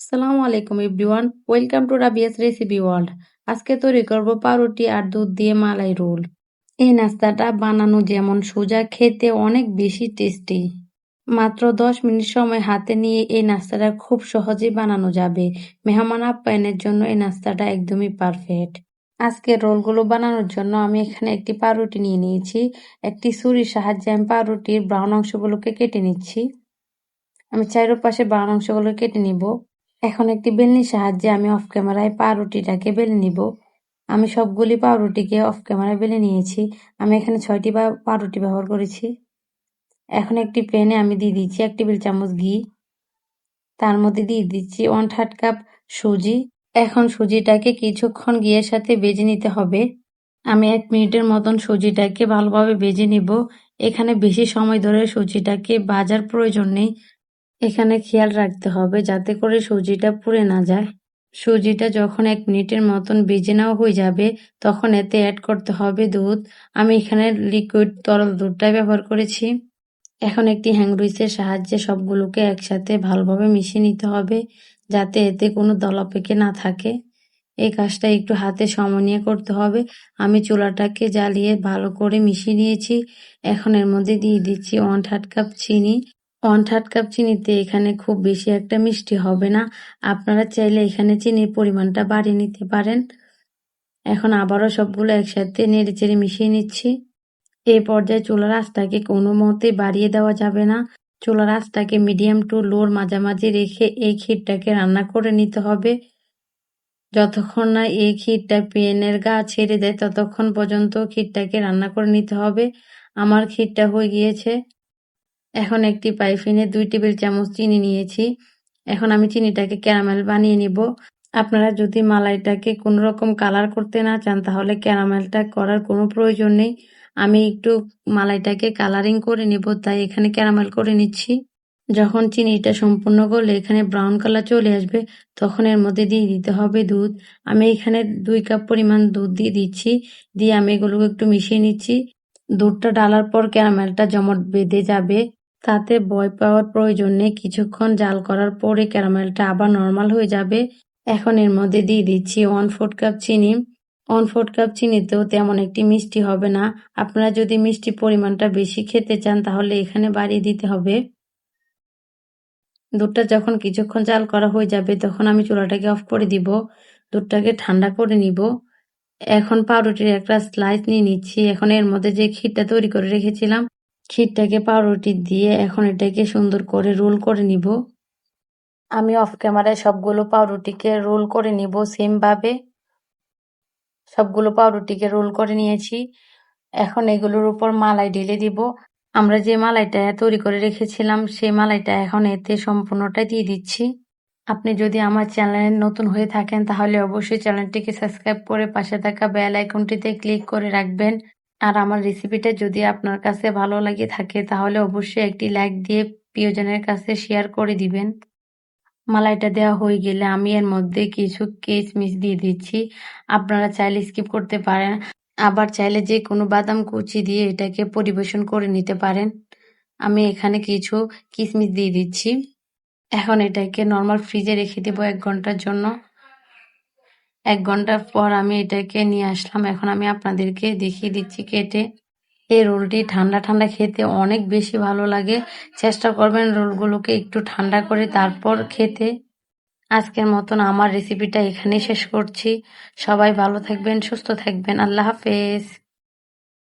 আসসালামু আলাইকুম everyone. Welcome to Rabia's recipe world. আজকে তৈরি করব পাউরুটি আর দুধ দিয়ে মালাই রোল। এই নাস্তাটা বানানো যেমন সোজা, খেতে অনেক বেশি টেস্টি। মাত্র দশ মিনিট সময় হাতে নিয়ে এই নাস্তাটা খুব সহজেই বানানো যাবে। মেহমান আপ্যায়নের জন্য এই নাস্তাটা একদমই পারফেক্ট। আজকে রোলগুলো বানানোর জন্য আমি এখানে একটি পাউরুটি নিয়ে নিয়েছি। একটি ছুরির সাহায্যে আমি পাউরুটির ব্রাউন অংশগুলোকে কেটে নিচ্ছি। আমি চারোপাশে ব্রাউন অংশগুলো কেটে নিব। এখন একটি বেলনির সাহায্যে আমি অফ ক্যামেরায় পাউরুটিটাকে বেলে নিব। আমি সবগুলি পাউরুটিকে অফ ক্যামেরায় বেলে নিয়েছি। আমি এখানে ছয়টি পাউরুটি ব্যবহার করেছি। এখন একটি প্যানে আমি দিয়ে দিচ্ছি এক টেবিল চামচ ঘি। তার মধ্যে দিয়ে দিচ্ছি ওয়ান থার্ড কাপ সুজি। এখন সুজিটাকে কিছুক্ষণ ঘিয়ের সাথে বেজে নিতে হবে। আমি এক মিনিটের মতন সুজিটাকে ভালোভাবে বেজে নিব। এখানে বেশি সময় ধরে সুজিটাকে ভাজার প্রয়োজন নেই। এখানে খেয়াল রাখতে হবে যাতে করে সুজিটা পুড়ে না যায়। সুজিটা যখন এক মিনিটের মতন বেজে নেওয়া হয়ে যাবে, তখন এতে অ্যাড করতে হবে দুধ। আমি এখানে লিকুইড তরল দুধটাই ব্যবহার করেছি। এখন একটি হ্যাংরুইসের সাহায্যে সবগুলোকে একসাথে ভালোভাবে মিশিয়ে নিতে হবে, যাতে এতে কোনো দলাপেকে না থাকে। এই কাজটা একটু হাতে সময় নিয়ে করতে হবে। আমি চুলাটাকে জ্বালিয়ে ভালো করে মিশিয়ে নিয়েছি। এখন এর মধ্যে দিয়ে দিচ্ছি ওয়ান থার্ড কাপ চিনি। ওয়ান থার্ড কাপ চিনিতে এখানে খুব বেশি একটা মিষ্টি হবে না। আপনারা চাইলে এখানে চিনির পরিমাণটা বাড়িয়ে নিতে পারেন। এখন আবারও সবগুলো একসাথে নেড়ে চেড়ে মিশিয়ে নিচ্ছি। এই পর্যায়ে চুলার আঁচটাকে কোনো মতে বাড়িয়ে দেওয়া যাবে না। চুলার আঁচটাকে মিডিয়াম টু লোর মাঝামাঝি রেখে এই ক্ষীরটাকে রান্না করে নিতে হবে। যতক্ষণ না এই ক্ষীরটা পেনের গা ছেড়ে দেয়, ততক্ষণ পর্যন্ত ক্ষীরটাকে রান্না করে নিতে হবে। আমার ক্ষীরটা হয়ে গিয়েছে। এখন একটি পাইফিনে দুই টেবিল চামচ চিনি নিয়েছি। এখন আমি চিনিটাকে ক্যারামেল বানিয়ে নিব। আপনারা যদি মালাইটাকে কোনো রকম কালার করতে না চান, তাহলে ক্যারামেলটা করার কোনো প্রয়োজন নেই। আমি একটু মালাইটাকে কালারিং করে নেব, তাই এখানে ক্যারামেল করে নিচ্ছি। যখন চিনিটা সম্পূর্ণ করলে এখানে ব্রাউন কালার চলে আসবে, তখন এর মধ্যে দিয়ে দিতে হবে দুধ। আমি এখানে দুই কাপ পরিমাণ দুধ দিয়ে দিচ্ছি। দিয়ে আমি এগুলোকে একটু মিশিয়ে নিচ্ছি। দুধটা ডালার পর ক্যারামেলটা জমট বেঁধে যাবে। তাতে ভয় পাওয়ার প্রয়োজন নেই। কিছুক্ষণ জাল করার পরে ক্যারামেলটা আবার নর্মাল হয়ে যাবে। এখন এর মধ্যে দিয়ে দিচ্ছি ওয়ান ফোর্থ কাপ চিনি। ওয়ান ফোর্থ কাপ চিনিতেও তেমন একটি মিষ্টি হবে না। আপনারা যদি মিষ্টি পরিমাণটা বেশি খেতে চান, তাহলে এখানে বাড়িয়ে দিতে হবে। দুধটা যখন কিছুক্ষণ জাল করা হয়ে যাবে, তখন আমি চুলাটাকে অফ করে দিব। দুধটাকে ঠান্ডা করে নিব। এখন পাউরুটির একটা স্লাইস নিয়ে নিচ্ছি। এখন এর মধ্যে যে ক্ষীরটা তৈরি করে রেখেছিলাম ক্ষীরটাকে পাউরুটি দিয়ে এখন এটাকে সুন্দর করে রোল করে নিব। আমি অফ ক্যামেরায় সবগুলো পাউরুটিকে রোল করে নিব সেমভাবে সবগুলো পাউরুটিকে রোল করে নিয়েছি। এখন এগুলোর উপর মালাই ঢেলে দিব। আমরা যে মালাইটা তৈরি করে রেখেছিলাম, সেই মালাইটা এখন এতে সম্পূর্ণটা দিয়ে দিচ্ছি। আপনি যদি আমার চ্যানেলে নতুন হয়ে থাকেন, তাহলে অবশ্যই চ্যানেলটিকে সাবস্ক্রাইব করে পাশে থাকা বেল আইকনটিতে ক্লিক করে রাখবেন। আর আমার রেসিপিটা যদি আপনার কাছে ভালো লাগে থাকে, তাহলে অবশ্যই একটি লাইক দিয়ে প্রিয়জনের কাছে শেয়ার করে দিবেন। মালাইটা দেওয়া হয়ে গেলে আমি এর মধ্যে কিছু কিশমিশ দিয়ে দিচ্ছি। আপনারা চাইলে স্কিপ করতে পারেন। আবার চাইলে যে কোনো বাদাম কুচি দিয়ে এটাকে পরিবেশন করে নিতে পারেন। আমি এখানে কিছু কিশমিশ দিয়ে দিচ্ছি। এখন এটাকে নর্মাল ফ্রিজে রেখে দেবো এক ঘণ্টার জন্য। এক ঘণ্টার পর আমি এটাকে নিয়ে আসলাম। এখন আমি আপনাদেরকে দেখিয়ে দিচ্ছি কেটে। এই রোলটি ঠান্ডা ঠান্ডা খেতে অনেক বেশি ভালো লাগে। চেষ্টা করবেন রোলগুলোকে একটু ঠান্ডা করে তারপর খেতে। আজকের মতন আমার রেসিপিটা এখানেই শেষ করছি। সবাই ভালো থাকবেন, সুস্থ থাকবেন। আল্লাহ হাফেজ।